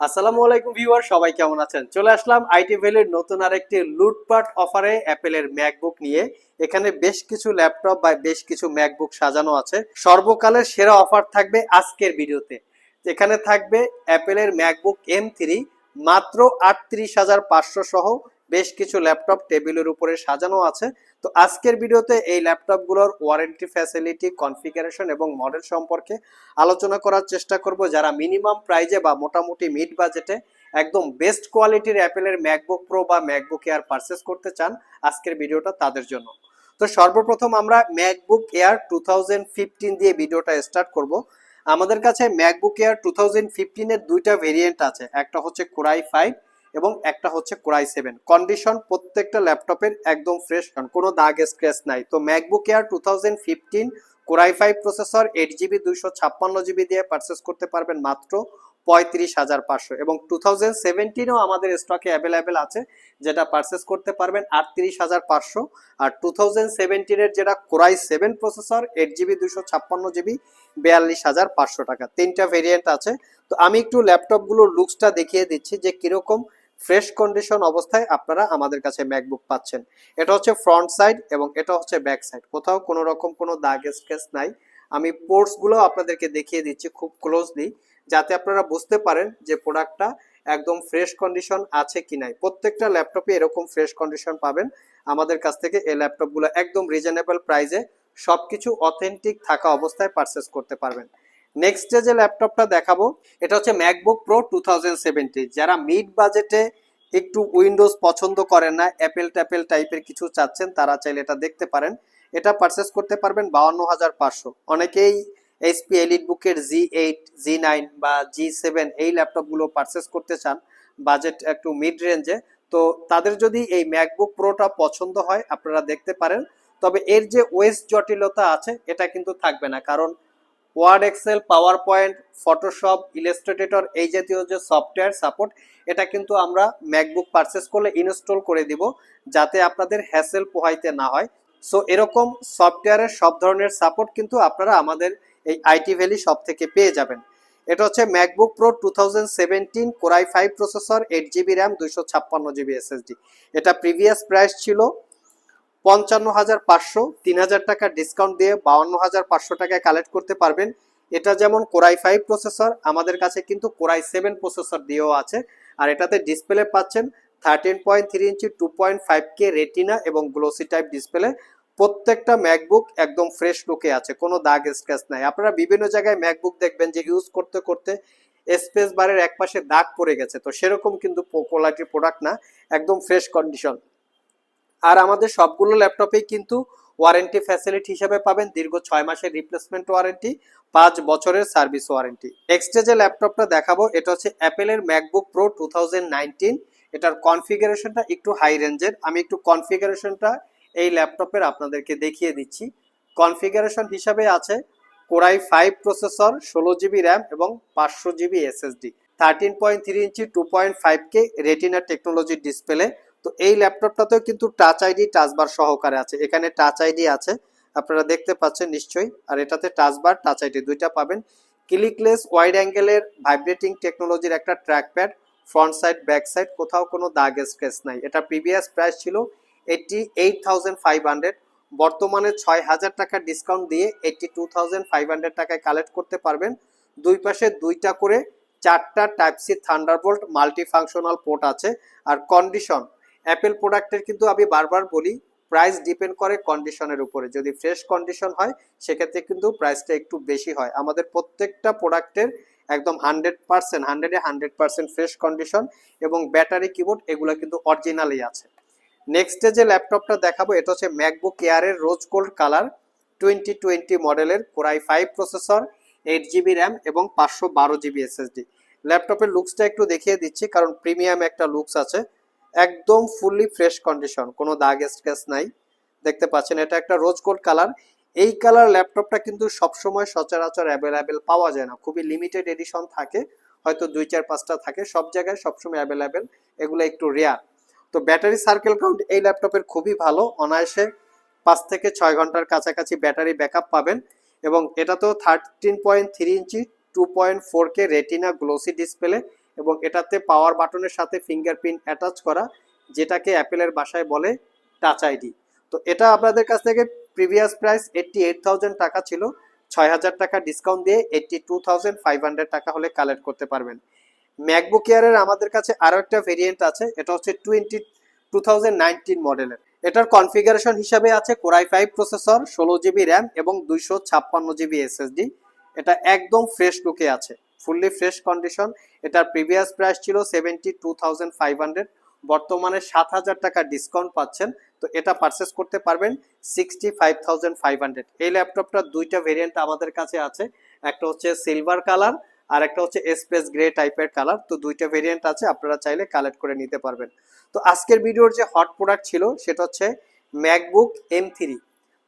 আসসালামু আলাইকুম ভিউয়ার, সবাই কেমন আছেন? চলে আসলাম আইটি ভ্যালির নতুন আরেকটি লুটপাট অফারে অ্যাপেলের ম্যাকবুক নিয়ে। এখানে বেশ কিছু ল্যাপটপ বা বেশ কিছু ম্যাকবুক সাজানো আছে। সর্বকালের সেরা অফার থাকবে আজকের ভিডিওতে। এখানে থাকবে অ্যাপেলের ম্যাকবুক এম থ্রি, মাত্র আটত্রিশ হাজার পাঁচশো সহ বেশ কিছু ল্যাপটপ টেবিলের উপরে সাজানো আছে। তো আজকের ভিডিওতে এই ল্যাপটপগুলোর ওয়ারেন্টি ফ্যাসিলিটি কনফিগারেশন এবং মডেল সম্পর্কে আলোচনা করার চেষ্টা করব যারা মিনিমাম প্রাইজে বা মোটামুটি মিড বাজেটে একদম বেস্ট কোয়ালিটির অ্যাপেলের ম্যাকবুক প্রো বা ম্যাকবুক এয়ার পারচেস করতে চান আজকের ভিডিওটা তাদের জন্য। তো সর্বপ্রথম আমরা ম্যাকবুক এয়ার টু দিয়ে ভিডিওটা স্টার্ট করব। আমাদের কাছে ম্যাকবুক এয়ার টু থাউজেন্ড ফিফটিনের দুইটা ভেরিয়েন্ট আছে। একটা হচ্ছে কোরাই ফাইভ এবং একটা হচ্ছে কোরাই সেভেন কন্ডিশন প্রত্যেকটা ল্যাপটপের একদম ফ্রেশ কোনো দাগ স্ক্র্যাচ নাই। তো MacBook air two thousand fifteen core i five processor eight GB দুইশো ছাপ্পান্ন জিবি দিয়ে পারচেস করতে পারবেন মাত্র পঁয়ত্রিশ হাজার পাঁচশো। এবং টু থাউজেন্ড সেভেন্টিনও আমাদের স্টকে অ্যাভেলেবেল আছে, যেটা পারচেস করতে পারবেন আটত্রিশ হাজার পাঁচশো। আর টু থাউজেন্ড সেভেন্টিনের যেটা core i seven processor eight GB দুশো ছাপ্পান্ন জিবি বিয়াল্লিশ হাজার পাঁচশো টাকা। তিনটা ভেরিয়েন্ট আছে। তো আমি একটু ল্যাপটপগুলোর লুকসটা দেখিয়ে দিচ্ছি যে কীরকম ফ্রেশ কন্ডিশন অবস্থায় আপনারা আমাদের কাছে ম্যাকবুক পাচ্ছেন। এটা হচ্ছে ফ্রন্ট সাইড এবং এটা হচ্ছে ব্যাক সাইড। কোথাও কোনো রকম কোনো দাগ স্কেচ নাই। আমি পোর্টসগুলো আপনাদেরকে দেখিয়ে দিচ্ছি খুব ক্লোজলি, যাতে আপনারা বুঝতে পারেন যে প্রোডাক্টটা একদম ফ্রেশ কন্ডিশন আছে কি নাই। প্রত্যেকটা ল্যাপটপে এরকম ফ্রেশ কন্ডিশন পাবেন। আমাদের কাছ থেকে এই ল্যাপটপগুলো একদম রিজনেবল প্রাইসে সবকিছু অথেন্টিক থাকা অবস্থায় পারচেস করতে পারবেন। নেক্সট যে ল্যাপটপটা দেখাবো, এটা হচ্ছে ম্যাকবুক প্রো টু যারা মিড বাজেটে একটু উইন্ডোজ পছন্দ করেন না অ্যাপেল ট্যাপেল টাইপের কিছু চাচ্ছেন, তারা চাইলে এটা দেখতে পারেন। এটা পারচেস করতে পারবেন বাউন্ন হাজার পাঁচশো। অনেকেই এইচপি এলিট বুকের জি এইট জি নাইন বা জি সেভেন এই ল্যাপটপগুলো পারচেস করতে চান বাজেট একটু মিড রেঞ্জে তো তাদের যদি এই ম্যাকবুক প্রোটা পছন্দ হয়, আপনারা দেখতে পারেন। তবে এর যে ওয়েস্ট জটিলতা আছে, এটা কিন্তু থাকবে না। কারণ Word Excel PowerPoint Photoshop Illustrator এই জাতীয় যে সফটওয়্যার সাপোর্ট এটা কিন্তু আমরা ম্যাকবুক পারচেস করলে ইনস্টল করে দিব যাতে আপনাদের হ্যাসেল পোহাইতে না হয়। সো এরকম সফটওয়্যারের সব ধরনের সাপোর্ট কিন্তু আপনারা আমাদের এই আইটি ভ্যালি সব থেকে পেয়ে যাবেন। এটা হচ্ছে MacBook pro two thousand seventeen core i five processor eight GB RAM দুইশো ছাপ্পান্ন জিবি এসএসডি এটা প্রিভিয়াস প্রাইস ছিল পঞ্চান্ন হাজার পাঁচশো, তিন হাজার টাকা ডিসকাউন্ট দিয়ে বাউন্ন হাজার পাঁচশো টাকায় কালেক্ট করতে পারবেন। এটা যেমন কোরাই ফাইভ প্রসেসর আমাদের কাছে কিন্তু কোরাই সেভেন প্রসেসর দিয়েও আছে। আর এটাতে ডিসপ্লে পাচ্ছেন thirteen point three inch two point five K retina এবং গ্লোসি টাইপ ডিসপ্লে প্রত্যেকটা ম্যাকবুক একদম ফ্রেশ লুকে আছে, কোনো দাগ স্ক্র্যাচ নাই। আপনারা বিভিন্ন জায়গায় ম্যাকবুক দেখবেন যে ইউজ করতে করতে স্পেস বারের এক পাশে দাগ পড়ে গেছে। তো সেরকম কিন্তু কোয়ালিটির প্রোডাক্ট না, একদম ফ্রেশ কন্ডিশন আর আমাদের সবগুলো ল্যাপটপেই কিন্তু ওয়ারেন্টি ফ্যাসিলিটি হিসেবে পাবেন দীর্ঘ ছয় মাসের রিপ্লেসমেন্ট ওয়ারেন্টি পাঁচ বছরের সার্ভিস ওয়ারেন্টি নেক্সটে যে ল্যাপটপটা দেখাবো, এটা হচ্ছে অ্যাপেলের ম্যাকবুক প্রো টু এটার কনফিগারেশনটা একটু হাই রেঞ্জের আমি একটু কনফিগারেশনটা এই ল্যাপটপের আপনাদেরকে দেখিয়ে দিচ্ছি। কনফিগারেশন হিসাবে আছে কোরাই ফাইভ প্রসেসর ষোলো জিবি র্যাম এবং পাঁচশো GB SSD thirteen point three inch two point five K retina টেকনোলজির ডিসপ্লে তো এই ল্যাপটপটাতেও কিন্তু টাচ আইডি টাচবার সহকারে আছে। এখানে টাচ আইডি আছে। আপনারা দেখতে পাচ্ছেন নিশ্চয়ই। আর এটাতে টাচবার টাচ আইডি দুইটা পাবেন। ক্লিকলেস ওয়াইড অ্যাঙ্গেলের ভাইব্রেটিং টেকনোলজির একটা trackpad front side back side কোথাও কোনো দাগ স্ক্রেচ নাই। এটা প্রিভিয়াস প্রাইস ছিল eighty eight thousand five hundred বর্তমানে ছয় হাজার টাকা ডিসকাউন্ট দিয়ে eighty two thousand five hundred টাকায় কালেক্ট করতে পারবেন। দুই পাশে দুইটা করে চারটা type C thunderbolt multi functional port আছে। আর কন্ডিশন অ্যাপেল প্রোডাক্টের কিন্তু আমি বারবার বলি প্রাইস ডিপেন্ড করে কন্ডিশনের উপরে। যদি ফ্রেশ কন্ডিশন হয়, সেক্ষেত্রে কিন্তু প্রাইসটা একটু বেশি হয়। আমাদের প্রত্যেকটা প্রোডাক্টের একদম হান্ড্রেড পার্সেন্ট হান্ড্রেডে হান্ড্রেড পার্সেন্ট ফ্রেশ কন্ডিশন এবং ব্যাটারি কিবোর্ড এগুলো কিন্তু অরিজিনালই আছে। নেক্সটে যে ল্যাপটপটা দেখাবো, এটা হচ্ছে MacBook এয়ারের rose gold colour twenty twenty মডেলের core i five processor eight GB RAM এবং পাঁচশো বারো জিবি এসএসডি ল্যাপটপের লুকসটা একটু দেখিয়ে দিচ্ছি, কারণ প্রিমিয়াম একটা লুকস আছে। একদম ফুললি ফ্রেশ কন্ডিশন কোনো দাগ স্ক্র্যাচ নাই। দেখতে পাচ্ছেন, এটা একটা রোজ গোল্ড কালার এই কালার ল্যাপটপটা কিন্তু সবসময় সচরাচর অ্যাভেলেবেল পাওয়া যায় না। খুবই লিমিটেড এডিশন থাকে, হয়তো দুই চার পাঁচটা থাকে, সব জায়গায় সবসময় অ্যাভেলেবেল এগুলো একটু রেয়ার তো ব্যাটারি সার্কেল কাউন্ট এই ল্যাপটপের খুবই ভালো। অনায়াসে পাঁচ থেকে ছয় ঘণ্টার কাছাকাছি ব্যাটারি ব্যাকআপ পাবেন। এবং এটা তো thirteen point three inch two point four K retina glossy display এবং এটাতে পাওয়ার বাটনের সাথে ফিঙ্গারপ্রিন্ট অ্যাটাচ করা, যেটাকে অ্যাপেলের বাসায় বলে টাচ আইডি তো এটা আপনাদের কাছ থেকে প্রিভিয়াস প্রাইস এইটটি এইট টাকা ছিল। ছয় হাজার টাকা ডিসকাউন্ট দিয়ে eighty two thousand five hundred টাকা হলে কালেক্ট করতে পারবেন। ম্যাকবুক এয়ারের আমাদের কাছে আরও একটা ভেরিয়েন্ট আছে, এটা হচ্ছে টোয়েন্টি টু থাউজেন্ড নাইনটিন মডেলের এটার কনফিগারেশন হিসাবে আছে কোরাই ফাইভ প্রসেসর ষোলো জিবি র্যাম এবং দুইশো ছাপ্পান্ন জিবি এসএসডি এটা একদম ফ্রেশ লুকে আছে। Fully fresh condition. এটার প্রিভিয়াস প্রাইস ছিল seventy two thousand five hundred বর্তমানে সাত হাজার টাকা ডিসকাউন্ট পাচ্ছেন। তো এটা পারচেস করতে পারবেন sixty five thousand five hundred এই ল্যাপটপটা দুইটা ভেরিয়েন্ট আমাদের কাছে আছে। একটা হচ্ছে সিলভার কালার আর একটা হচ্ছে স্পেস গ্রে টাইপের কালার তো দুইটা ভেরিয়েন্ট আছে, আপনারা চাইলে কালেক্ট করে নিতে পারবেন। তো আজকের ভিডিওর যে হট প্রোডাক্ট ছিল, সেটা হচ্ছে ম্যাকবুক এম থ্রি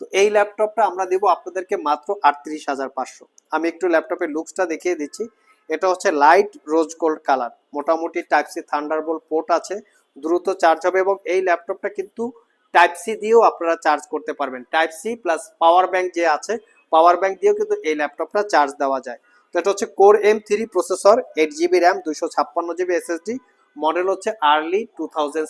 তো এই ল্যাপটপটা আমরা দেব আপনাদেরকে মাত্র আটত্রিশ হাজার পাঁচশো। আমি একটু ল্যাপটপের লুকসটা দেখিয়ে দিচ্ছি। এটা হচ্ছে লাইট রোজ গোল্ড কালার মোটামুটি টাইপ সি থান্ডারবোল্ট পোর্ট আছে, দ্রুত চার্জ হবে এবং এই ল্যাপটপটা কিন্তু টাইপ সি দিয়েও আপনারা চার্জ করতে পারবেন। Type C plus power bank যে আছে পাওয়ার ব্যাংক দিয়েও কিন্তু এই ল্যাপটপটা চার্জ দেওয়া যায়। তো এটা হচ্ছে core M three processor eight GB RAM দুশো ছাপ্পান্ন জিবি এসএসডি মডেল হচ্ছে আর্লি টু থাউজেন্ড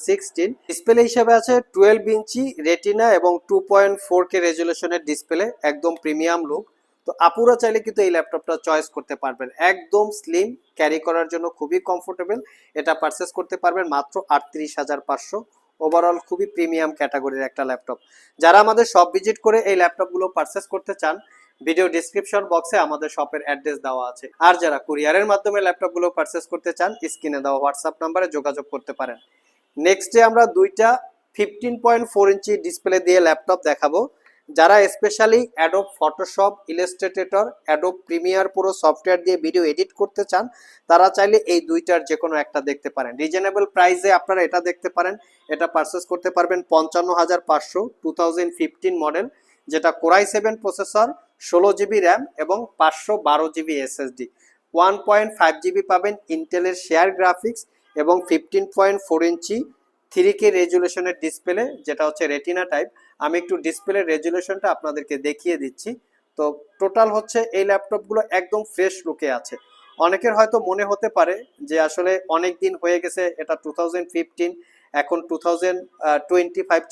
ডিসপ্লে হিসেবে আছে টুয়েলভ ইঞ্চি রেটিনা এবং টু পয়েন্ট ফোর কে রেজুলেশনের ডিসপ্লে একদম প্রিমিয়াম লুক তো আপুরা চাইলে কিন্তু এই ল্যাপটপটা চয়েস করতে পারবেন। একদম স্লিম ক্যারি করার জন্য খুবই কমফোর্টেবল এটা পারচেস করতে পারবেন মাত্র আটত্রিশ হাজার পাঁচশো। ওভারঅল খুবই প্রিমিয়াম ক্যাটাগরির একটা ল্যাপটপ। যারা আমাদের শপ ভিজিট করে এই ল্যাপটপগুলো পারচেস করতে চান ভিডিও ডিসক্রিপশন বক্সে আমাদের শপের অ্যাড্রেস দেওয়া আছে। আর যারা কুরিয়ারের মাধ্যমে ল্যাপটপগুলো পারচেস করতে চান, স্ক্রিনে দেওয়া হোয়াটসঅ্যাপ নাম্বারে যোগাযোগ করতে পারেন। নেক্সটে আমরা দুইটা fifteen point four inch display দিয়ে ল্যাপটপ দেখাবো। যারা specially Adobe Photoshop illustrator Adobe Premiere পুরো সফটওয়্যার দিয়ে ভিডিও এডিট করতে চান, তারা চাইলে এই দুইটার যে কোনো একটা দেখতে পারেন। রিজনেবল প্রাইসে আপনারা এটা দেখতে পারেন। এটা পারচেস করতে পারবেন পঞ্চান্ন হাজার পাঁচশো টু থাউজেন্ড ফিফটিন মডেল যেটা কোরাই সেভেন প্রসেসর ষোলো জিবি র্যাম এবং পাঁচশো বারো GB SSD one point five GB পাবেন ইন্টেলের শেয়ার গ্রাফিক্স এবং fifteen point four inch three K রেজুলেশনের display যেটা হচ্ছে রেটিনা টাইপ আমি একটু ডিসপ্লে রেজুলেশনটা আপনাদেরকে দেখিয়ে দিচ্ছি। তো টোটাল হচ্ছে এই ল্যাপটপগুলো একদম ফ্রেশ লুকে আছে। অনেকের হয়তো মনে হতে পারে যে আসলে অনেক দিন হয়ে গেছে, এটা টু এখন টু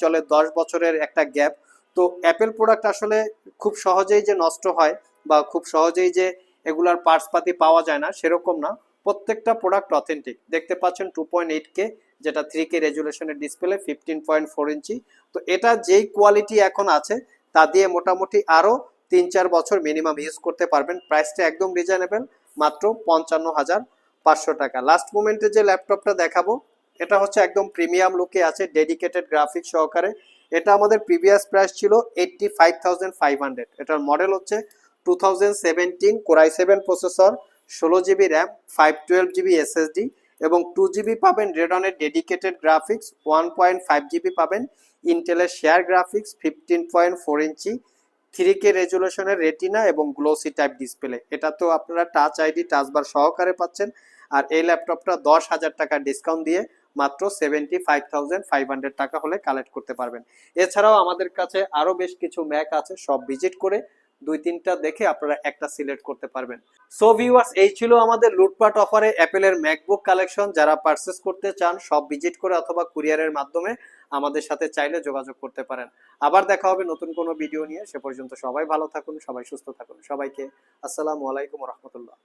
চলে, দশ বছরের একটা গ্যাপ তো অ্যাপেল প্রোডাক্ট আসলে খুব সহজেই যে নষ্ট হয় বা খুব সহজেই যে এগুলার পার্টস পাতি পাওয়া যায় না, সেরকম না। প্রত্যেকটা প্রোডাক্ট অথেন্টিক দেখতে পাচ্ছেন টু পয়েন্ট এইট কে যেটা three K রেজুলেশনের display fifteen point four inch. তো এটা যেই কোয়ালিটি এখন আছে, তা দিয়ে মোটামুটি আরও তিন চার বছর মিনিমাম ইউজ করতে পারবেন। প্রাইসটা একদম রিজনেবল মাত্র পঞ্চান্ন হাজার পাঁচশো টাকা। লাস্ট মোমেন্টে যে ল্যাপটপটা দেখাবো, এটা হচ্ছে একদম প্রিমিয়াম লুকে আছে ডেডিকেটেড গ্রাফিক সহকারে। এটা আমাদের প্রিভিয়াস প্রাইস ছিল eighty five thousand five hundred এটার মডেল হচ্ছে two thousand seventeen core i seven processor ষোলো GB RAM five twelve GB SSD এবং টু জিবি পাবেন রেডনের dedicated graphics one point five GB পাবেন ইন্টেলের share graphics fifteen point four inch three K রেজুলেশনের retina এবং glossy type display এটা তো আপনারা touch ID touch বার সহকারে পাচ্ছেন। আর এই ল্যাপটপটা দশ হাজার টাকা ডিসকাউন্ট দিয়ে মাত্র seventy five thousand five hundred টাকা হলে কালেক্ট করতে পারবেন। এছাড়াও আমাদের কাছে আরও বেশ কিছু ম্যাক আছে, সব ভিজিট করে দুই তিনটা দেখে আপনারা একটা সিলেক্ট করতে পারবেন। সো ভিউয়ার্স এই ছিল আমাদের লুটপাট অফারে অ্যাপেলের ম্যাকবুক কালেকশন যারা পারচেস করতে চান, সব ভিজিট করে অথবা কুরিয়ারের মাধ্যমে আমাদের সাথে চাইলে যোগাযোগ করতে পারেন। আবার দেখা হবে নতুন কোন ভিডিও নিয়ে। সে পর্যন্ত সবাই ভালো থাকুন, সবাই সুস্থ থাকুন। সবাইকে আসসালামু আলাইকুম রহমতুল্লাহ।